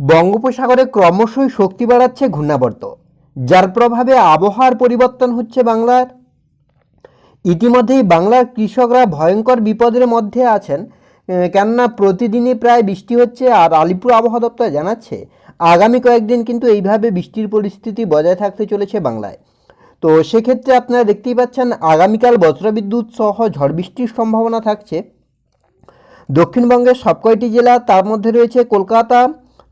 বঙ্গোপসাগরে ক্রমশই শক্তি বাড়াচ্ছে ঘূর্ণাবর্ত, যার প্রভাবে আবহাওয়ার পরিবর্তন হচ্ছে বাংলার। ইতিমধ্যেই বাংলার কৃষকরা ভয়ঙ্কর বিপদের মধ্যে আছেন কেননা প্রতিদিনই প্রায় বৃষ্টি হচ্ছে আর আলিপুর আবহাওয়া দপ্তর জানাচ্ছে, আগামী কয়েকদিন কিন্তু এইভাবে বৃষ্টির পরিস্থিতি বজায় থাকতে চলেছে বাংলায়। তো সেক্ষেত্রে আপনারা দেখতেই পাচ্ছেন, আগামীকাল বজ্রবিদ্যুৎ সহ ঝড় বৃষ্টির সম্ভাবনা থাকছে। দক্ষিণবঙ্গের সব কয়টি জেলা, তার মধ্যে রয়েছে কলকাতা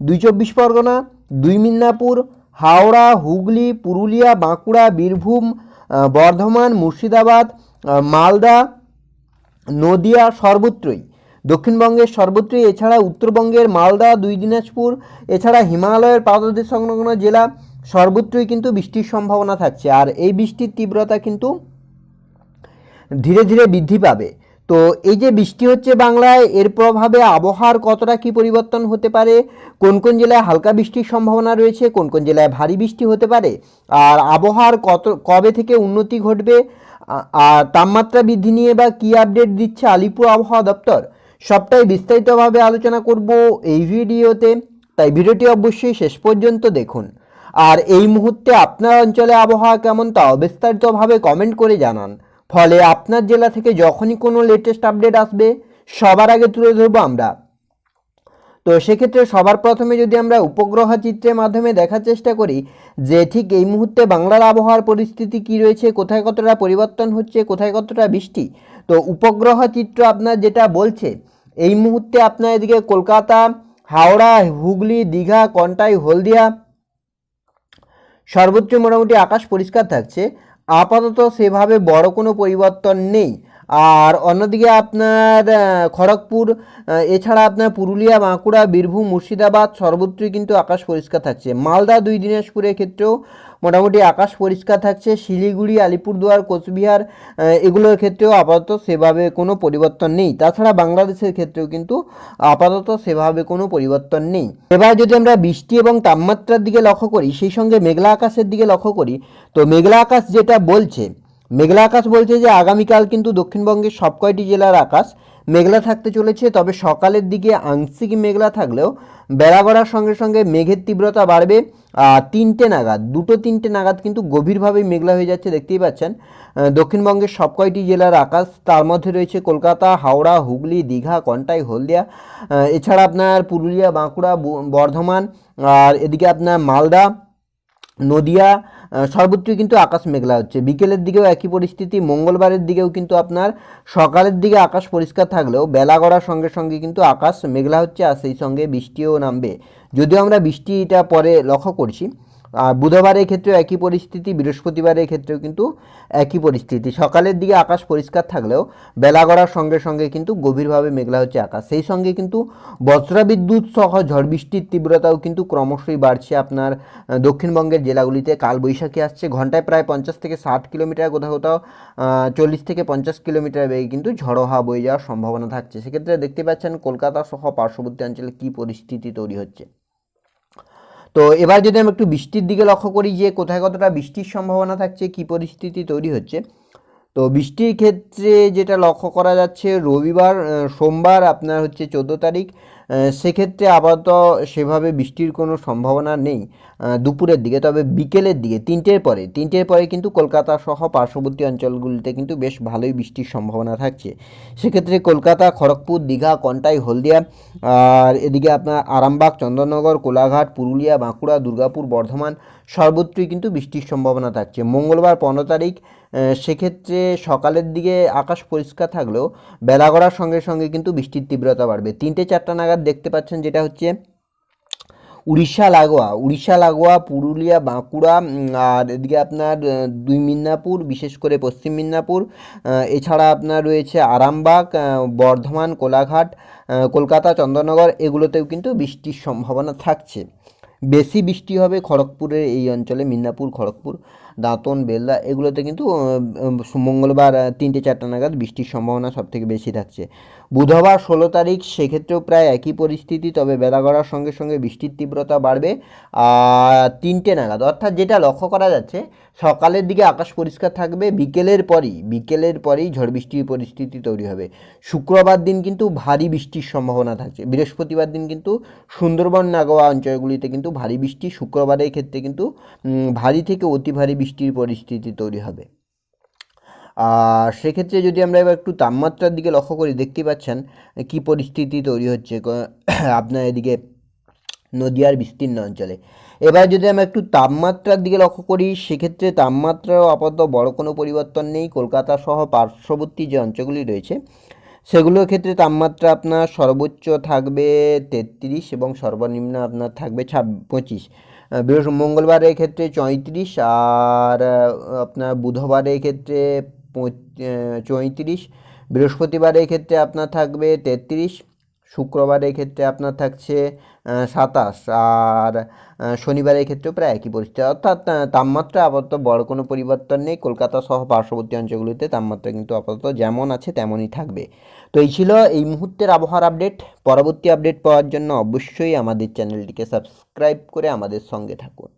দুই চব্বিশ পরগনা, দুই মিদনাপুর, হাওড়া, হুগলি, পুরুলিয়া, বাঁকুড়া, বীরভূম বর্ধমান, মুর্শিদাবাদ মালদা, নদিয়া সর্বত্রই। দক্ষিণবঙ্গের সর্বত্রই, এছাড়া উত্তরবঙ্গের মালদা, দুই দিনাজপুর, এছাড়া হিমালয়ের পাদদেশ সংলগ্ন জেলা, সর্বত্রই কিন্তু বৃষ্টির সম্ভাবনা থাকছে। আর এই বৃষ্টির তীব্রতা কিন্তু ধীরে ধীরে বৃদ্ধি পাবে। তো এই যে বৃষ্টি হচ্ছে বাংলায়, এর প্রভাবে আবহাওয়ার কতটা কি পরিবর্তন হতে পারে? কোন কোন জেলায় হালকা বৃষ্টির সম্ভাবনা রয়েছে? কোন কোন জেলায় ভারী বৃষ্টি হতে পারে? আর আবহাওয়ার কত, কবে থেকে উন্নতি ঘটবে? আর তাপমাত্রা বৃদ্ধি নিয়ে বা কী আপডেট দিচ্ছে আলিপুর আবহাওয়া দপ্তর? সবটাই বিস্তারিতভাবে আলোচনা করব এই ভিডিওতে। তাই ভিডিওটি অবশ্যই শেষ পর্যন্ত দেখুন। আর এই মুহূর্তে আপনার অঞ্চলে আবহাওয়া কেমন তাও বিস্তারিতভাবে কমেন্ট করে জানান। ফলে আপনার জেলা থেকে যখনই কোনো লেটেস্ট আপডেট আসবে, সবার আগে তুলে ধরবো আমরা। তো সেক্ষেত্রে সবার প্রথমে যদি আমরা উপগ্রহ চিত্রের মাধ্যমে দেখার চেষ্টা করি যে ঠিক এই মুহূর্তে বাংলার আবহাওয়ার পরিস্থিতি কি রয়েছে, কোথায় কতটা পরিবর্তন হচ্ছে, কোথায় কতটা বৃষ্টি, তো উপগ্রহ চিত্র আপনার যেটা বলছে, এই মুহূর্তে আপনার এদিকে কলকাতা, হাওড়া, হুগলি, দীঘা, কন্টাই, হলদিয়া, সর্বোচ্চ মোটামুটি আকাশ পরিষ্কার থাকছে। আপাতত সেভাবে বড় কোনো পরিবর্তন নেই। আর অন্যদিকে আপনার খড়গপুর এছাড়া আপনার পুরুলিয়া, বাঁকুড়া, বীরভূম, মুর্শিদাবাদ সর্বত্রই কিন্তু আকাশ পরিষ্কার থাকছে। মালদা, দুই দিনাজপুরের ক্ষেত্রেও মোটামুটি আকাশ পরিষ্কার থাকছে, শিলিগুড়ি, আলিপুরদুয়ার, কোচবিহার এগুলোর ক্ষেত্রেও আপাতত সেভাবে কোনো পরিবর্তন নেই। তাছাড়া বাংলাদেশের ক্ষেত্রেও কিন্তু আপাতত সেভাবে কোনো পরিবর্তন নেই। এবার যদি আমরা বৃষ্টি এবং তাপমাত্রার দিকে লক্ষ্য করি, সেই সঙ্গে মেঘলা আকাশের দিকে লক্ষ্য করি, তো মেঘলা আকাশ যেটা বলছে, মেঘলা আকাশ বলছে যে আগামীকাল কিন্তু দক্ষিণবঙ্গের সব কয়টি জেলার আকাশ মেঘলা থাকতে চলেছে, তবে সকালের দিকে আংশিক মেঘলা থাকলেও বেড়া গড়ার সঙ্গে সঙ্গে মেঘের তীব্রতা বাড়বে। তিনটে নাগাদ, দুটো তিনটে নাগাদ কিন্তু গভীরভাবে মেঘলা হয়ে যাচ্ছে, দেখতেই পাচ্ছেন। দক্ষিণবঙ্গের সব কয়টি জেলার আকাশ, তার মধ্যে রয়েছে কলকাতা, হাওড়া, হুগলি, দীঘা, কন্টাই, হলদিয়া। এছাড়া আপনার পুরুলিয়া, বাঁকুড়া, বর্ধমান, আর এদিকে আপনার মালদা, নদিয়া সর্বত্রই কিন্তু আকাশ মেঘলা হচ্ছে। বিকেলের দিকেও একই পরিস্থিতি, মঙ্গলবারের দিকেও কিন্তু আপনার সকালের দিকে আকাশ পরিষ্কার থাকলেও বেলা গড়ার সঙ্গে সঙ্গে কিন্তু আকাশ মেঘলা হচ্ছে আর সেই সঙ্গে বৃষ্টিও নামবে। যদিও আমরা বৃষ্টিটা পরে লক্ষ্য করছি বুধবারের ক্ষেত্রেও একই পরিস্থিতি, বৃহস্পতিবারের ক্ষেত্রেও কিন্তু একই পরিস্থিতি। সকালের দিকে আকাশ পরিষ্কার থাকলেও বেলা গড়ার সঙ্গে সঙ্গে কিন্তু গভীরভাবে মেঘলা হচ্ছে আকাশ। সেই সঙ্গে কিন্তু বজ্রবিদ্যুৎ সহ ঝড় বৃষ্টির তীব্রতাও কিন্তু ক্রমশই বাড়ছে আপনার দক্ষিণবঙ্গের জেলাগুলিতে। কাল বৈশাখী আসছে, ঘন্টায় প্রায় পঞ্চাশ থেকে ষাট কিলোমিটার, কোথাও কোথাও চল্লিশ থেকে পঞ্চাশ কিলোমিটার বেগে কিন্তু ঝড়ো হাওয়া বয়ে যাওয়ার সম্ভাবনা থাকছে। সেক্ষেত্রে দেখতে পাচ্ছেন কলকাতা সহ পার্শ্ববর্তী অঞ্চলে কী পরিস্থিতি তৈরি হচ্ছে। তো এবার যদি আমি একটু বৃষ্টির দিকে লক্ষ্য করি যে কোথায় কতটা বৃষ্টির সম্ভাবনা থাকছে, কি পরিস্থিতি তৈরি হচ্ছে, তো বৃষ্টির ক্ষেত্রে যেটা লক্ষ্য করা যাচ্ছে রবিবার সোমবার আপনার হচ্ছে চোদ্দ তারিখ সেক্ষেত্রে আপাতত সেভাবে বৃষ্টির কোনো সম্ভাবনা নেই দুপুরের দিকে। তবে বিকেলের দিকে, তিনটের পরে তিনটের পরে কিন্তু কলকাতা সহ পার্শ্ববর্তী অঞ্চলগুলিতে কিন্তু বেশ ভালোই বৃষ্টির সম্ভাবনা থাকছে। সেক্ষেত্রে কলকাতা, খড়গপুর, দীঘা, কন্টাই, হলদিয়া, আর এদিকে আপনার আরামবাগ, চন্দননগর, কোলাঘাট, পুরুলিয়া, বাঁকুড়া, দুর্গাপুর, বর্ধমান সর্বত্রই কিন্তু বৃষ্টির সম্ভাবনা থাকছে। মঙ্গলবার পনেরো তারিখ সেক্ষেত্রে সকালের দিকে আকাশ পরিষ্কার থাকলেও বেলা গড়ার সঙ্গে সঙ্গে কিন্তু বৃষ্টির তীব্রতা বাড়বে। তিনটে চারটা নাগাদ দেখতে পাচ্ছেন যেটা হচ্ছে উড়িষ্যা, লাগোয়া। উড়িষ্যা, লাগোয়া, পুরুলিয়া, বাঁকুড়া আর এদিকে আপনার দুই মিদনাপুর, বিশেষ করে পশ্চিম মিদনাপুর। এছাড়া আপনার রয়েছে আরামবাগ বর্ধমান, কোলাঘাট কলকাতা, চন্দননগর, এগুলোতেও কিন্তু বৃষ্টির সম্ভাবনা থাকছে। বেশি বৃষ্টি হবে খড়গপুরের এই অঞ্চলে, মিদনাপুর, খড়গপুর, দাঁতন, বেলদা, এগুলোতে কিন্তু মঙ্গলবার তিনটে চারটা নাগাদ বৃষ্টির সম্ভাবনা সব থেকে বেশি থাকছে। বুধবার ষোলো তারিখ, সেক্ষেত্রেও প্রায় একই পরিস্থিতি, তবে বেলা গড়ার সঙ্গে সঙ্গে বৃষ্টির তীব্রতা বাড়বে তিনটে নাগাদ। অর্থাৎ যেটা লক্ষ্য করা যাচ্ছে, সকালের দিকে আকাশ পরিষ্কার থাকবে, বিকেলের পরই, বিকেলের পরেই ঝড় বৃষ্টির পরিস্থিতি তৈরি হবে। শুক্রবার দিন কিন্তু ভারী বৃষ্টির সম্ভাবনা থাকছে। বৃহস্পতিবার দিন কিন্তু সুন্দরবন, নাগোয়া অঞ্চলগুলিতে কিন্তু ভারী বৃষ্টি শুক্রবারের ক্ষেত্রে কিন্তু ভারী থেকে অতি ভারী বৃষ্টির পরিস্থিতি তৈরি হবে। আর সেক্ষেত্রে যদি আমরা এবার একটু তাপমাত্রার দিকে লক্ষ্য করি, দেখতে পাচ্ছেন কি পরিস্থিতি তৈরি হচ্ছে আপনার এদিকে নদিয়ার বিস্তীর্ণ অঞ্চলে। এবার যদি আমরা একটু তাপমাত্রার দিকে লক্ষ্য করি, সেক্ষেত্রে তাপমাত্রারও আপাতত বড় কোনো পরিবর্তন নেই। কলকাতা সহ পার্শ্ববর্তী যে অঞ্চলগুলি রয়েছে সেগুলোর ক্ষেত্রে তাপমাত্রা আপনার সর্বোচ্চ থাকবে তেত্রিশ এবং সর্বনিম্ন আপনার থাকবে ছাব, পঁচিশ। বৃহস্প, মঙ্গলবারের ক্ষেত্রে চৈত্রিশ আর আপনার বুধবারের ক্ষেত্রে চৌত্রিশ। বৃহস্পতিবারের ক্ষেত্রে আপনার থাকবে তেত্রিশ। শুক্রবারের ক্ষেত্রে আপনার থাকছে সাতাশ আর শনিবারের ক্ষেত্রেও প্রায় একই পরিস্থিতি। অর্থাৎ তাপমাত্রা আপাতত বড় কোনো পরিবর্তন নেই। কলকাতা সহ পার্শ্ববর্তী অঞ্চলগুলিতে তাপমাত্রা কিন্তু আপাতত যেমন আছে তেমনই থাকবে। তো এই ছিল এই মুহূর্তের আবহাওয়ার আপডেট। পরবর্তী আপডেট পাওয়ার জন্য অবশ্যই আমাদের চ্যানেলটিকে সাবস্ক্রাইব করে আমাদের সঙ্গে থাকুন।